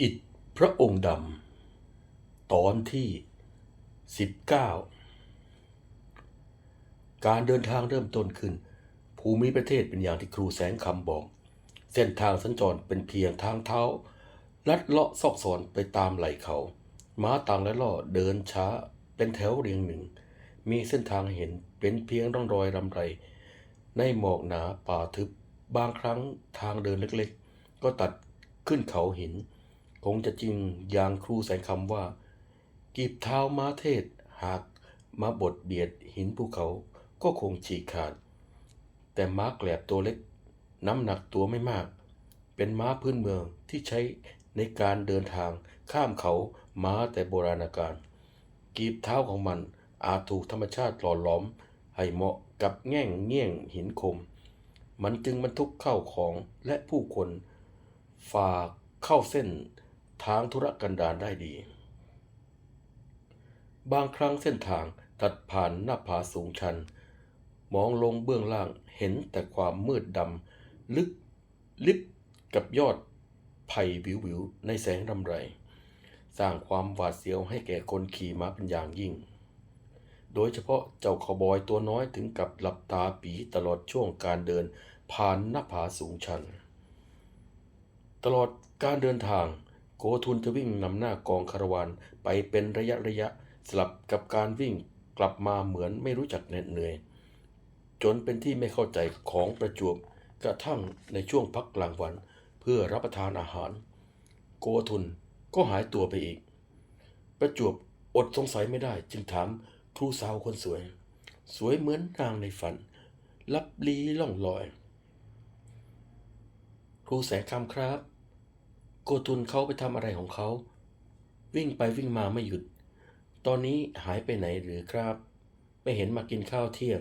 อิฐพระองค์ดำ ตอนที่ 19 การเดินทางเริ่มต้นขึ้น ภูมิประเทศเป็นอย่างที่ครูแสงคำบอก เส้นทางสัญจรเป็นเพียงทางเท้า ลัดเลาะซอกซอนไปตามไหล่เขา ม้าต่างและล่อเดินช้าเป็นแถวเรียงหนึ่ง มีเส้นทางเห็นเป็นเพียงร่องรอยรำไร ในหมอกหนาป่าทึบบางครั้งทางเดินเล็กๆ ก็ตัดขึ้นเขาหิน คงจะจริงอย่างครูแสงคำว่า กีบเท้าม้าเทศหากมาบดเบียดหินภูเขาก็คงฉีกขาด แต่ม้าแกลบตัวเล็ก น้ำหนักตัวไม่มาก เป็นม้าพื้นเมืองที่ใช้ในการเดินทางข้ามเขาม้าแต่โบราณกาลกีบเท้าของมันอาจถูกธรรมชาติหล่อหลอม ให้เหมาะกับแง่งเงี่ยงหินคม มันจึงบรรทุกเข้าของและผู้คนฝ่าเข้าเส้น ทางธุรกันดารได้ดี บางครั้งเส้นทางตัดผ่านหน้าผาสูงชัน มองลงเบื้องล่างเห็นแต่ความมืดดำลึกลิบกับยอดไผ่วิววิวๆในแสงรำไร สร้างความหวาดเสียวให้แก่คนขี่ม้าเป็นอย่างยิ่ง โดยเฉพาะเจ้าคาวบอยตัวน้อยถึงกับหลับตาปีตลอดช่วงการเดินผ่านหน้าผาสูงชัน ตลอดการเดินทาง โกทุนจะวิ่งนำหน้ากองคาราวานไปเป็นระยะระยะสลับกับการวิ่งกลับมาเหมือนไม่รู้จักเหน็ดเหนื่อย จนเป็นที่ไม่เข้าใจของประจวบกระทั่งในช่วงพักกลางวัน เพื่อรับประทานอาหาร โกทุนก็หายตัวไปอีก ประจวบอดสงสัยไม่ได้จึงถามครูสาวคนสวย สวยเหมือนนางในฝัน ลับลีล่องลอย ครูแสงคำครับ โกทุนเขาไปทำอะไรของเขา วิ่งไปวิ่งมาไม่หยุด ตอนนี้หายไปไหนหรือครับ ไม่เห็นมากินข้าวเที่ยง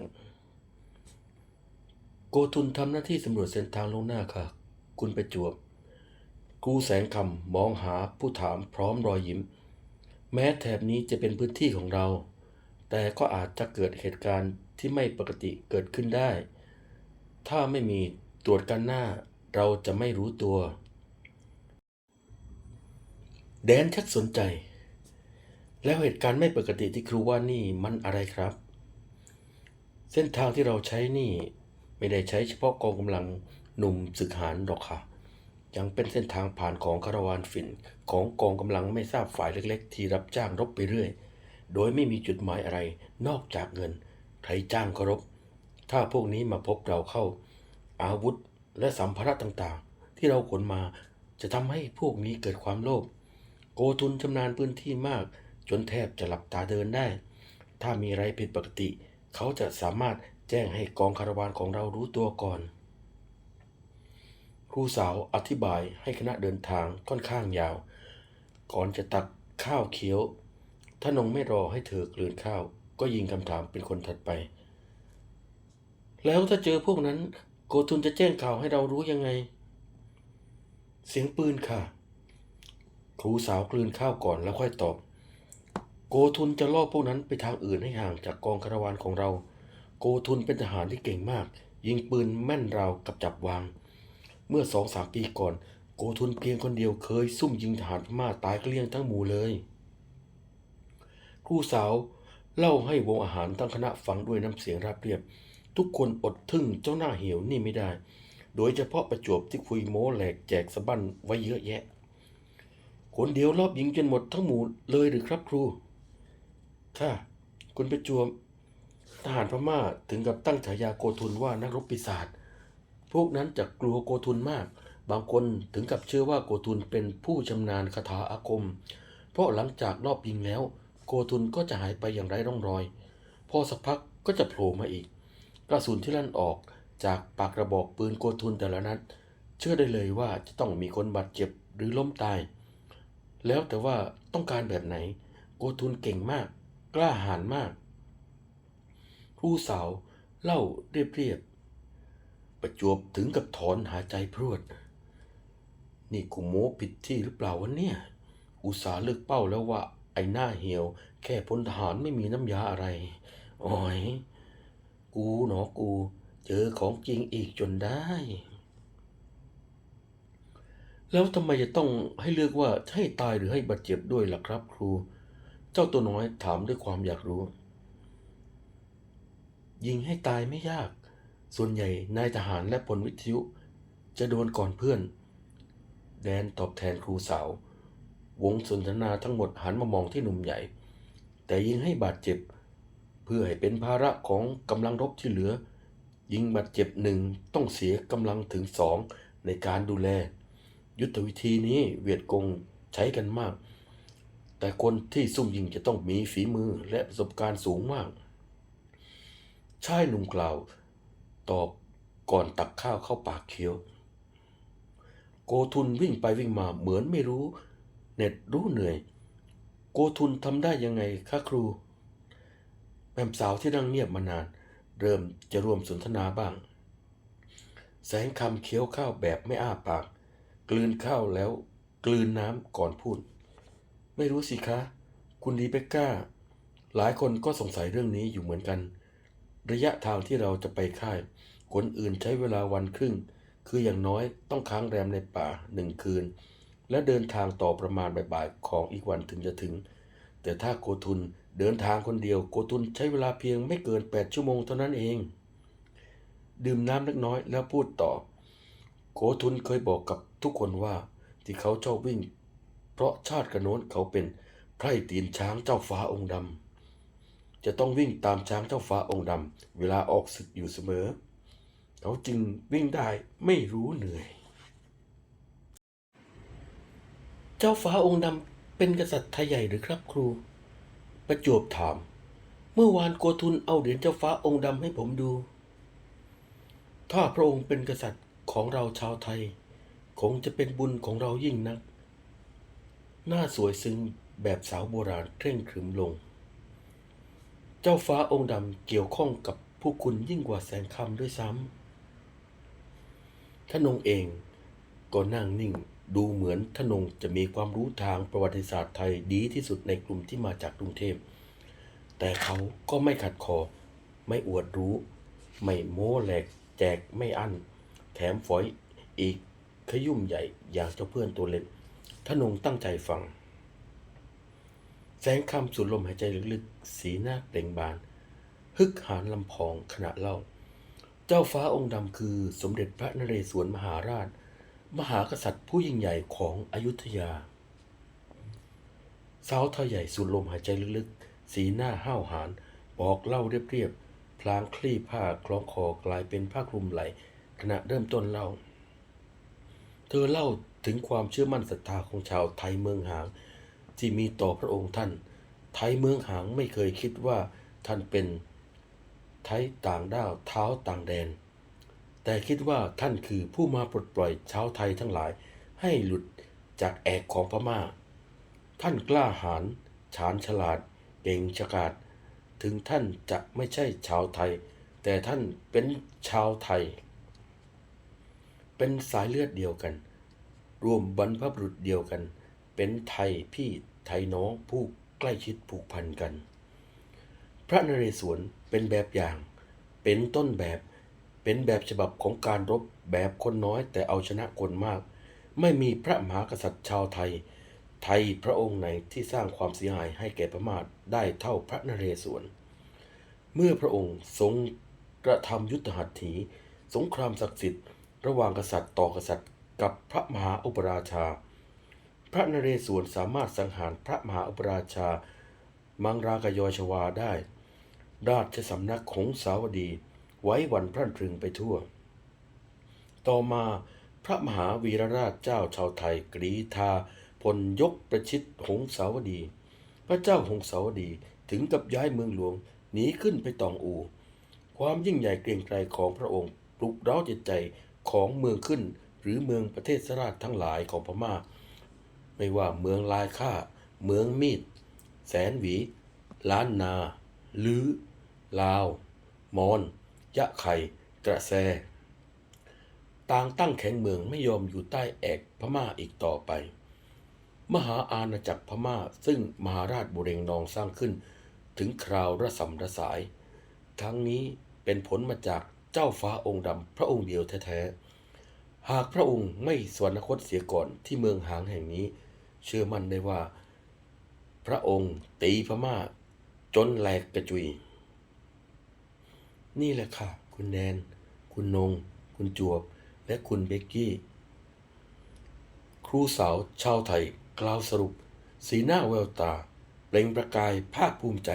โกทุนทำหน้าที่สำรวจเส้นทางลงหน้าค่ะ คุณประจวบครูแสงคำมองหาผู้ถามพร้อมรอยยิ้ม แม้แถบนี้จะเป็นพื้นที่ของเรา แต่ก็อาจจะเกิดเหตุการณ์ที่ไม่ปกติเกิดขึ้นได้ ถ้าไม่มีตรวจกันหน้าเราจะไม่รู้ตัว แดนชักสนใจ แล้วเหตุการณ์ไม่ปกติที่ครูว่านี่มันอะไรครับ เส้นทางที่เราใช้นี่ ไม่ได้ใช้เฉพาะกองกำลังหนุ่มศึกหารหรอกค่ะ ยังเป็นเส้นทางผ่านของคาราวานฝิ่นของกองกำลังไม่ทราบฝ่ายเล็ก ๆ ที่รับจ้างรบไปเรื่อย โดยไม่มีจุดหมายอะไรนอกจากเงิน ใครจ้างก็รบ ถ้าพวกนี้มาพบเราเข้า อาวุธและสัมภาระต่างๆ ที่เราขนมาจะทำให้พวกนี้เกิดความโลภ โกทุนชำนาญพื้นที่มาก จนแทบจะหลับตาเดินได้ ถ้ามีอะไรผิดปกติ เขาจะสามารถแจ้งให้กองคาราวานของเรารู้ตัวก่อน ครูสาวอธิบายให้คณะเดินทางค่อนข้างยาว ก่อนจะตักข้าวเคี้ยว ถ้านงไม่รอให้เธอกลืนข้าว ก็ยิงคำถามเป็นคนถัดไป แล้วถ้าเจอพวกนั้น โกทุนจะแจ้งข่าวให้เรารู้ยังไง เสียงปืนค่ะ ครูสาวกลืนข้าวก่อนแล้วค่อยตอบ โกทุนจะล่อพวกนั้นไปทางอื่นให้ห่างจากกองคาราวานของเรา โกทุนเป็นทหารที่เก่งมาก ยิงปืนแม่นราวกับจับวาง เมื่อสองสามปีก่อน โกทุนเพียงคนเดียวเคยซุ่มยิงทหารพม่าตายเกลี้ยงทั้งหมู่เลย ครูสาวเล่าให้วงอาหารตั้งคณะฟังด้วยน้ำเสียงราบเรียบ ทุกคนอดทึ่งเจ้าหน้าเหี่ยวนี่ไม่ได้ โดยเฉพาะประจวบที่คุยโม้แหลกแจกสะบั้นไว้เยอะแยะ คนเดียวรอบยิงจนหมดทั้งหมู่เลยหรือครับครู ค่ะ คุณประจวบทหารพม่าถึงกับตั้งฉายาโกทุนว่านักรบปีศาจ พวกนั้นจะกลัวโกทุนมาก บางคนถึงกับเชื่อว่าโกทุนเป็นผู้ชำนาญคาถาอาคม เพราะหลังจากรอบยิงแล้ว โกทุนก็จะหายไปอย่างไร้ร่องรอย พอสักพักก็จะโผล่มาอีก กระสุนที่ลั่นออกจากปากกระบอกปืนโกทุนแต่ละนัด เชื่อได้เลยว่าจะต้องมีคนบาดเจ็บหรือล้มตาย แล้วแต่ว่าต้องการแบบไหน โกทุนเก่งมาก กล้าหาญมากครูสาวเล่าเรียบๆประจวบถึงกับถอนหายใจพรวด นี่กูโม้ผิดที่หรือเปล่าวะเนี่ย อุตสาห์เลือกเป้าแล้วว่า ไอ้หน้าเหี่ยว แค่พลทหารไม่มีน้ำยาอะไรอ๋อย กูเนาะกู เจอของจริงอีกจนได้ แล้วทำไมจะต้องให้เลือกว่าให้ตายหรือให้บาดเจ็บด้วยล่ะครับ ครู เจ้าตัวน้อยถามด้วยความอยากรู้ ยิงให้ตายไม่ยาก ส่วนใหญ่นายทหารและพลวิทยุ จะโดนก่อนเพื่อน แดนตอบแทนครูสาว วงสนทนาทั้งหมดหันมามองที่หนุ่มใหญ่ แต่ยิงให้บาดเจ็บ เพื่อให้เป็นภาระของกำลังรบที่เหลือ ยิงบาดเจ็บหนึ่งต้องเสียกำลังถึงสองในการดูแล ยุทธวิธีนี้เวียดกงใช้กันมาก แต่คนที่ซุ่มยิงจะต้องมีฝีมือและประสบการณ์สูงมาก ชายหนุ่มกล่าวตอบก่อนตักข้าวเข้าปากเคี้ยว โกทุนวิ่งไปวิ่งมาเหมือนไม่รู้เน็ตรู้เหนื่อย โกทุนทำได้ยังไงคะครู แม่สาวที่นั่งเงียบมานาน เริ่มจะร่วมสนทนาบ้าง แสงคำเคี้ยวข้าวแบบไม่อ้าปาก กลืนข้าวแล้ว กลืนน้ำก่อนพูด ไม่รู้สิคะ คุณดีเบกก้า หลายคนก็สงสัยเรื่องนี้อยู่เหมือนกัน ระยะทางที่เราจะไปค่าย คนอื่นใช้เวลาวันครึ่ง คืออย่างน้อยต้องค้างแรมในป่าหนึ่งคืน และเดินทางต่อประมาณบ่ายๆของอีกวันถึงจะถึง แต่ถ้าโกทุนเดินทางคนเดียวโกทุนใช้เวลาเพียงไม่เกิน 8 ชั่วโมงเท่านั้นเอง ดื่มน้ำเล็กน้อยแล้วพูดต่อ โกทุนเคยบอกกับทุกคนว่าที่เขาชอบวิ่ง เพราะชาติกระโน้นเขาเป็นไพร่ตีนช้างเจ้าฟ้าองค์ดำจะต้องวิ่งตามช้างเจ้าฟ้าองค์ดำเวลาออกศึกอยู่เสมอ เขาจึงวิ่งได้ไม่รู้เหนื่อย เจ้าฟ้าองค์ดำเป็นกษัตริย์ไทยใหญ่หรือครับครู ประจวบถาม เมื่อวานโกทุนเอาเหรียญเจ้าฟ้าองค์ดำให้ผมดู ถ้าพระองค์เป็นกษัตริย์ ของเราชาวไทย คงจะเป็นบุญของเรายิ่งนัก หน้าสวยซึ้งแบบสาวโบราณเคร่งครึมลง เจ้าฟ้าองค์ดำเกี่ยวข้องกับผู้คุณยิ่งกว่าแสงคำด้วยซ้ำทนงเองก็นั่งนิ่งดูเหมือนทนงจะมีความรู้ทางประวัติศาสตร์ไทยดีที่สุดในกลุ่มที่มาจากกรุงเทพ แต่เขาก็ไม่ขัดคอ ไม่อวดรู้ ไม่โม้แหลกแจกไม่อั้น แถมฝอยอีกขยุ่มใหญ่อยางเจ้าเพื่อนตัวเล็กทนงตั้งใจฟัง แสงคำสูดลมหายใจลึกๆ สีหน้าเปล่งบาน ฮึกหานลำพองขณะเล่า เจ้าฟ้าองค์ดำคือสมเด็จพระนเรศวรมหาราช มหากษัตริย์ผู้ยิ่งใหญ่ของอยุธยา สาวเท่าใหญ่สูดลมหายใจลึกๆ สีหน้าห้าวหาญบอกเล่าเรียบๆพลางคลี่ผ้าคล้องคอกลายเป็นผ้าคลุมไหล ขณะเริ่มต้นเล่า เธอเล่าถึงความเชื่อมั่นศรัทธาของชาวไทยเมืองหาง ที่มีต่อพระองค์ท่าน ไทยเมืองหางไม่เคยคิดว่าท่านเป็นไทยต่างด้าวเท้าต่างแดน แต่คิดว่าท่านคือผู้มาปลดปล่อยชาวไทยทั้งหลายให้หลุดจากแอกของพม่า ท่านกล้าหาญฉานฉลาดเก่งฉกาจถึงท่านจะไม่ใช่ชาวไทย แต่ท่านเป็นชาวไทย เป็นสายเลือดเดียวกันรวมบรรพบุรุษเดียวกัน เป็นไทยพี่ไทยน้องผู้ใกล้ชิดผูกพันกัน พระนเรศวรเป็นแบบอย่าง เป็นต้นแบบ เป็นแบบฉบับของการรบแบบคนน้อยแต่เอาชนะคนมาก ไม่มีพระมหากษัตริย์ชาวไทย ไทยพระองค์ไหนที่สร้างความเสียหายให้แก่พม่าได้เท่าพระนเรศวร เมื่อพระองค์ทรงกระทำยุทธหัตถี สงครามศักดิ์สิทธิ์ ระหว่างกษัตริย์ต่อกษัตริย์ กับพระมหาอุปราชา พระนเรศวรสามารถสังหารพระมหาอุปราชา มังรากยอยชวาได้ ราชสำนักของสาวดีไว้วันพรั่นพรึงไปทั่ว ต่อมาพระมหาวีรราชเจ้าชาวไทยกรีธาพลยกประชิดหงสาวดี พระเจ้าหงสาวดีถึงกับย้ายเมืองหลวงหนีขึ้นไปตองอู ความยิ่งใหญ่เกรียงไกรของพระองค์ปลุกเร้าจิตใจ ของเมืองขึ้น หรือเมืองประเทศสราชทั้งหลายของพม่า ไม่ว่าเมืองลายค่า เมืองมีด แสนหวี ล้านนา ลือ ลาว มอน ยะไข่กระแซ ต่างตั้งแข็งเมืองไม่ยอมอยู่ใต้แอกพม่าอีกต่อไป มหาอาณาจักรพม่าซึ่งมหาราชบุเรงนองสร้างขึ้น ถึงคราวระสำระสาย ทั้งนี้เป็นผลมาจาก จ้าฟ้าองค์ดำพระองค์เดียวแท้ๆ หากพระองค์ไม่สวรรคตเสียก่อนที่เมืองหางแห่งนี้ เชื่อมั่นได้ว่า พระองค์ตีพม่าจนแหลกกระจุย นี่แหละค่ะ คุณแนน คุณนง คุณจวบ และคุณเบกกี้ ครูสาวชาวไทยกล่าวสรุป สีหน้าแววตา เปล่งประกายภาคภูมิใจ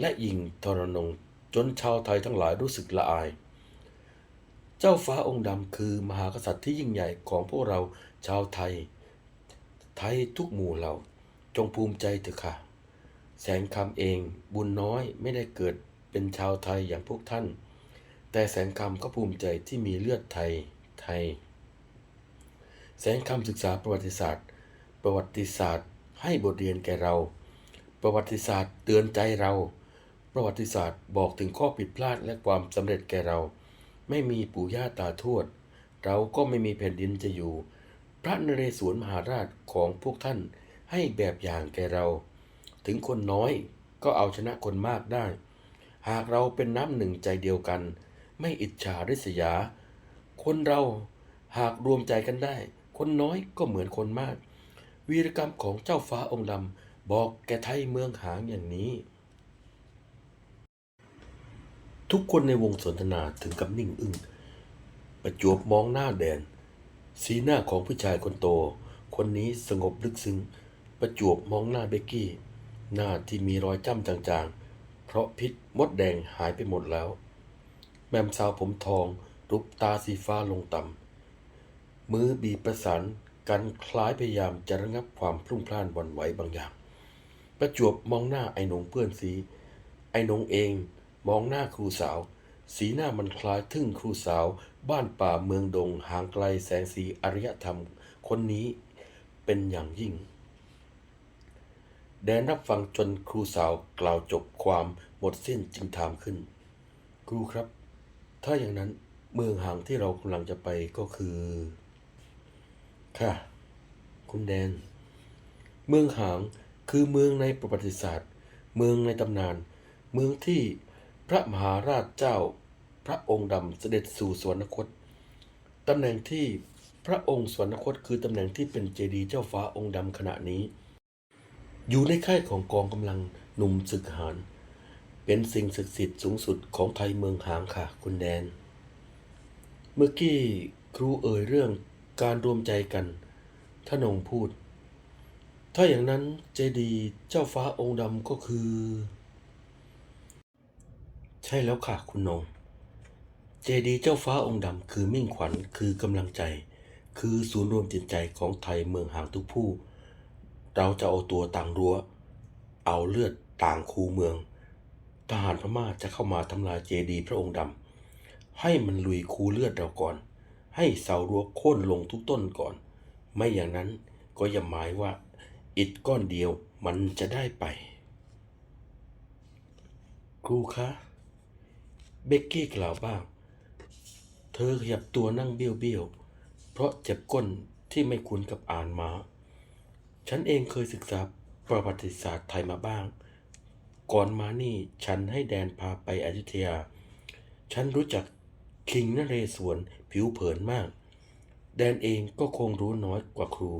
และยิ่งทรนงจนชาวไทยทั้งหลายรู้สึกละอาย เจ้าฟ้าองค์ดำคือมหากษัตริย์ที่ยิ่งใหญ่ของพวกเราชาวไทย ไทยทุกหมู่เหล่าจงภูมิใจเถอะค่ะ แสงคำเองบุญน้อยไม่ได้เกิดเป็นชาวไทยอย่างพวกท่าน แต่แสงคำก็ภูมิใจที่มีเลือดไทยไทย แสงคำศึกษาประวัติศาสตร์ ประวัติศาสตร์ ให้บทเรียนแก่เรา ประวัติศาสตร์เตือนใจเรา ประวัติศาสตร์บอกถึงข้อผิดพลาดและความสำเร็จแก่เรา ไม่มีปู่ย่าตาทวด เราก็ไม่มีแผ่นดินจะอยู่ พระนเรศวรมหาราชของพวกท่านให้แบบอย่างแก่เรา ถึงคนน้อยก็เอาชนะคนมากได้ หากเราเป็นน้ำหนึ่งใจเดียวกัน ไม่อิจฉาริษยา คนเราหากรวมใจกันได้ คนน้อยก็เหมือนคนมาก วีรกรรมของเจ้าฟ้าองค์ดำบอกแก่ไทยเมืองหางอย่างนี้ ทุกคนในวงสนทนาถึงกับนิ่งอึ้งประจวบมองหน้าแดน สีหน้าของผู้ชายคนโต คนนี้สงบลึกซึ้ง ประจวบมองหน้าเบกกี้ หน้าที่มีรอยจ้ำจางๆ เพราะพิษมดแดงหายไปหมดแล้ว แมมสาวผมทองรูปตาสีฟ้าลงต่ำมือบีประสานกันคล้ายพยายามจะระงับความพลุ่งพล่านวันไหวบางอย่าง ประจวบมองหน้าไอ้หนงเพื่อนสีไอ้หนงเอง มองหน้าครูสาว สีหน้ามันคล้ายทึ่งครูสาว บ้านป่าเมืองดงห่างไกลแสงสีอารยธรรม คนนี้เป็นอย่างยิ่ง แดนรับฟังจนครูสาวกล่าวจบความหมดสิ้นจึงถามขึ้น ครูครับ ถ้าอย่างนั้นเมืองห่างที่เรากำลังจะไปก็คือ ค่ะ คุณแดน เมืองหางคือเมืองในประวัติศาสตร์ เมืองในตำนาน เมืองที่ พระมหาราชเจ้าพระองค์ดำเสด็จสู่สวรรคตตำแหน่งที่พระองค์สวรรคตคือตำแหน่งที่เป็นเจดีย์เจ้าฟ้าองค์ดำขณะนี้ อยู่ในค่ายของกองกำลังหนุ่มศึกหาร เป็นสิ่งศักดิ์สิทธิ์สูงสุดของไทยเมืองหางค่ะคุณแดน เมื่อกี้ครูเอ่ยเรื่องการรวมใจกันท่านองพูด ถ้าอย่างนั้นเจดีย์เจ้าฟ้าองค์ดำก็คือ ใช่แล้วค่ะ คุณนง เจดีเจ้าฟ้าองค์ดำคือมิ่งขวัญคือกำลังใจ คือศูนย์รวมจิตใจของไทยเมืองห่างทุกผู้ เราจะเอาตัวต่างรั้ว เอาเลือดต่างคูเมือง ทหารพม่าจะเข้ามาทำลายเจดีพระองค์ดำให้มันลุยคูเลือดเราก่อน ให้เสารั้วโค่นลงทุกต้นก่อน ไม่อย่างนั้นก็อย่าหมายว่า อิฐก้อนเดียวมันจะได้ไปครูคะ เบกกี้กล่าวบ้างเธอขยับตัวนั่งเบี้ยวเบี้ยวๆเพราะเจ็บก้นที่ไม่คุ้นกับอ่านมาฉันเองเคยศึกษาประวัติศาสตร์ไทยมาบ้าง ก่อนมานี่ฉันให้แดนพาไปอยุธยา ฉันรู้จักคิงนเรศวรผิวเผินมาก แดนเองก็คงรู้น้อยกว่าครู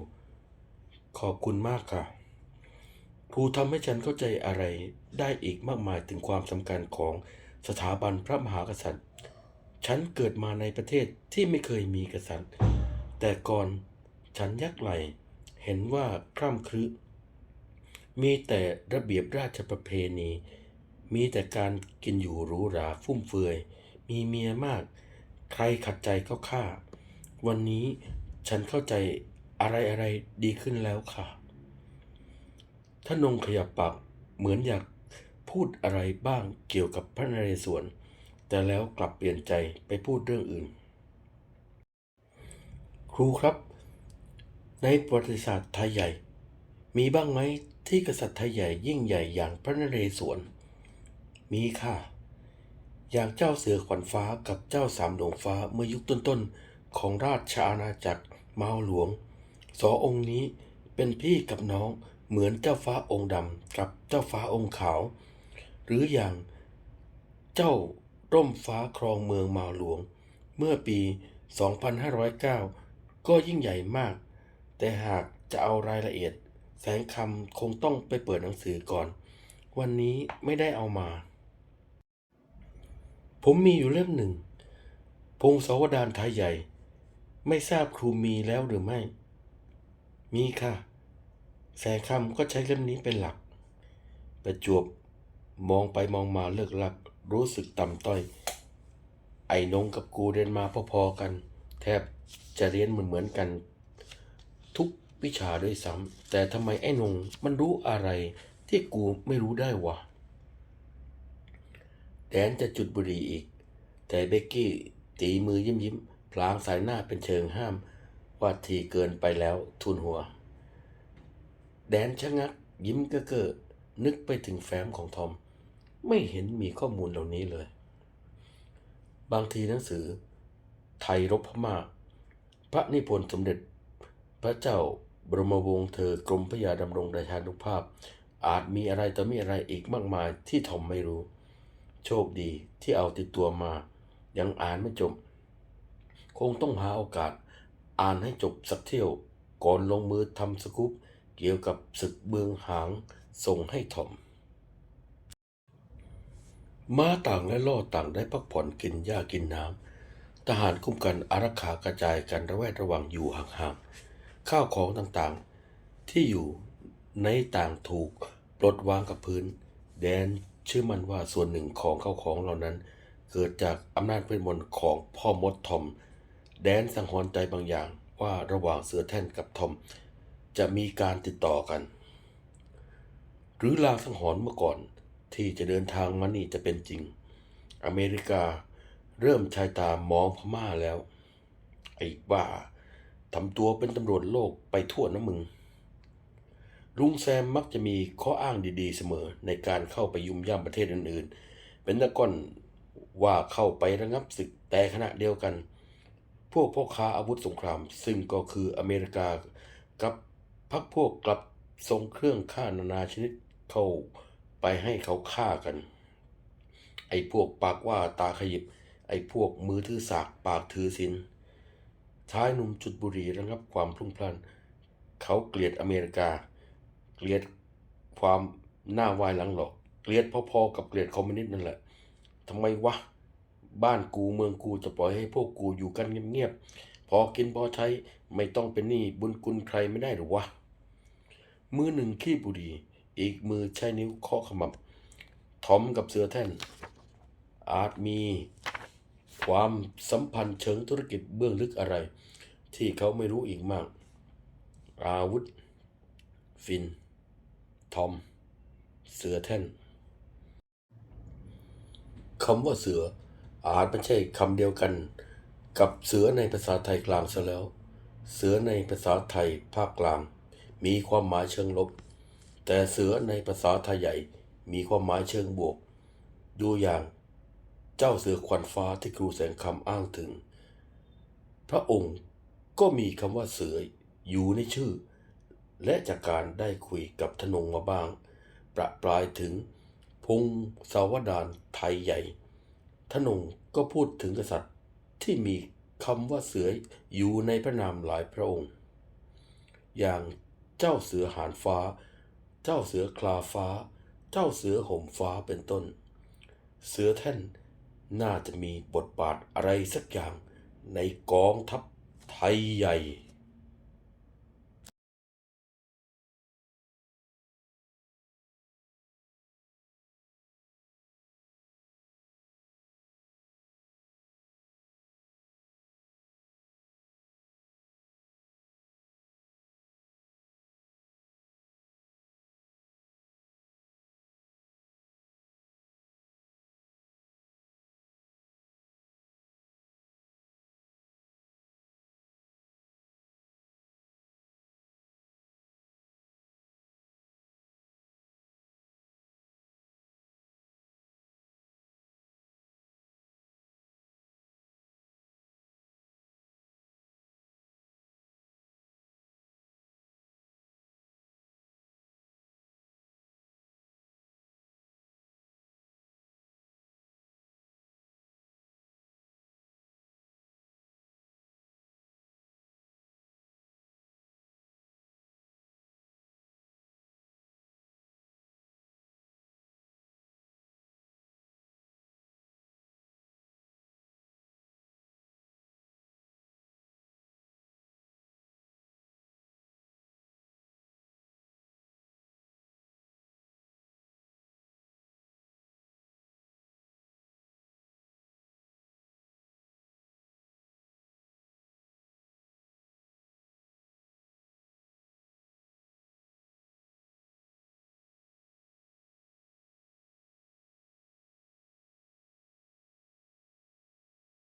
ขอบคุณมากค่ะ ครูทำให้ฉันเข้าใจอะไรได้อีกมากมายถึงความสำคัญของ สถาบันพระมหากษัตริย์ ฉันเกิดมาในประเทศที่ไม่เคยมีกษัตริย์ แต่ก่อนฉันยักไหลเห็นว่าคร่ำครึมีแต่ระเบียบราชประเพณี มีแต่การกินอยู่หรูหราฟุ่มเฟือย มีเมียมาก ใครขัดใจก็ฆ่า วันนี้ฉันเข้าใจอะไรอะไรๆดีขึ้นแล้วค่ะท่านนงขยับปากเหมือนอยาก พูดอะไรบ้างเกี่ยวกับพระนเรศวร แต่แล้วกลับเปลี่ยนใจไปพูดเรื่องอื่น ครูครับ ในประวัติศาสตร์ไทยใหญ่ มีบ้างไหมที่กษัตริย์ไทยใหญ่ยิ่งใหญ่อย่างพระนเรศวร มีค่ะ อย่างเจ้าเสือขวัญฟ้ากับเจ้าสามดวงฟ้าเมื่อยุคต้นๆ ของราชอาณาจักรมาหลวง สององค์นี้เป็นพี่กับน้องเหมือนเจ้าฟ้าองค์ดำกับเจ้าฟ้าองค์ขาว หรืออย่างเจ้าร่มฟ้าครองเมืองมาหลวง เมื่อปี 2509 ก็ยิ่งใหญ่มาก แต่หากจะเอารายละเอียด แสงคำคงต้องไปเปิดหนังสือก่อน วันนี้ไม่ได้เอามา ผมมีอยู่เล่มหนึ่ง พงศาวดารไทยใหญ่ ไม่ทราบครูมีแล้วหรือไม่ มีค่ะ แสงคำก็ใช้เล่มนี้เป็นหลัก ประจวบ มองไปมองมาเลิกลัก รู้สึกต่ำต้อย ไอ้นงกับกูเรียนมาพอๆกัน แทบจะเรียนเหมือนเหมือนๆกัน ทุกวิชาด้วยซ้ำแต่ทำไมไอ้นงมันรู้อะไรที่กูไม่รู้ได้วะแดนจะจุดบุหรี่อีก แต่เบกกี้ตีมือยิ้มยิ้มพลางสายหน้าเป็นเชิงห้ามว่าทีเกินไปแล้วทุนหัว แดนชะงักยิ้มเก้อเก้อนึกไปถึงแฟ้มของทอม ไม่เห็นมีข้อมูลเหล่านี้เลย บางทีหนังสือ ไทยรบพม่า พระนิพนธ์สมเด็จ พระเจ้าบรมวงศ์เธอกรมพระยาดำรงราชานุภาพ อาจมีอะไรต่อมีอะไรอีกมากมายที่ทอมไม่รู้ โชคดีที่เอาติดตัวมา ยังอ่านไม่จบ คงต้องหาโอกาสอ่านให้จบสักเที่ยวก่อนลงมือทำสกู๊ปเกี่ยวกับศึกเบืองหางส่งให้ทอม ม้าต่างและล่อต่างได้พักผ่อนกินหญ้ากินน้ำทหารคุ้มกันอารักขากระจายกันระแวดระวังอยู่ห่างๆข้าวของต่างๆ ที่อยู่ในต่างถูกปลดวางกับพื้น แดนเชื่อมั่นว่าส่วนหนึ่งของข้าวของเหล่านั้น เกิดจากอำนาจเวทมนต์ของพ่อมดทอม แดนสังหรณ์ใจบางอย่างว่าระหว่างเสือแท่นกับทอม จะมีการติดต่อกัน หรือลางสังหรณ์เมื่อก่อน ที่จะเดินทางมานี่จะเป็นจริง อเมริกาเริ่มชายตามองพม่าแล้ว ไอ้บ้าทำตัวเป็นตำรวจโลกไปทั่วนะมึง ลุงแซมมักจะมีข้ออ้างดีๆเสมอในการเข้าไปยุ่มย่ำประเทศอื่นๆ เป็นตะก้อนว่าเข้าไประงับศึกแต่ขณะเดียวกัน พวกพ่อค้าอาวุธสงคราม ซึ่งก็คืออเมริกากับพักพวกกลับส่งเครื่องฆ่านานาชนิดเข้า ไปให้เขาฆ่ากัน ไอ้พวกปากว่าตาขยิบ ไอ้พวกมือถือสากปากถือศีลชายหนุ่มจุดบุรีระงับความพลุ่งพล่าน เขาเกลียดอเมริกา เกลียดความหน้าวายหลังหลอก เกลียดพอๆกับเกลียดคอมมิวนิสต์นั่นแหละทำไมวะ บ้านกูเมืองกูจะปล่อยให้พวกกูอยู่กันเงียบๆ พอกินพอใช้ไม่ต้องเป็นหนี้บุญคุณใครไม่ได้หรือวะ มือหนึ่งขี้บุรี อีกมือใช้นิ้วเคาะขมับทอมกับเสือแท่น อาจมีความสัมพันธ์เชิงธุรกิจเบื้องลึกอะไร ที่เขาไม่รู้อีกมาก อาวุธ ฟิน ทอม เสือแท่นคำว่าเสืออาจไม่ใช่คำเดียวกันกับเสือในภาษาไทยกลางซะแล้ว เสือในภาษาไทยภาคกลาง มีความหมายเชิงลบ แต่เสือในภาษาไทยใหญ่มีความหมายเชิงบวก ดูอย่างเจ้าเสือควันฟ้าที่ครูแสงคำอ้างถึง พระองค์ก็มีคำว่าเสืออยู่ในชื่อ และจากการได้คุยกับธนงมาบ้าง ประปรายถึงพงศาวดารไทยใหญ่ ธนงก็พูดถึงกษัตริย์ที่มีคำว่าเสืออยู่ในพระนามหลายพระองค์ อย่างเจ้าเสือหานฟ้า เจ้าเสือคลาฟ้า เจ้าเสือห่มฟ้าเป็นต้น เสือแท่นน่าจะมีบทบาทอะไรสักอย่างในกองทัพไทยใหญ่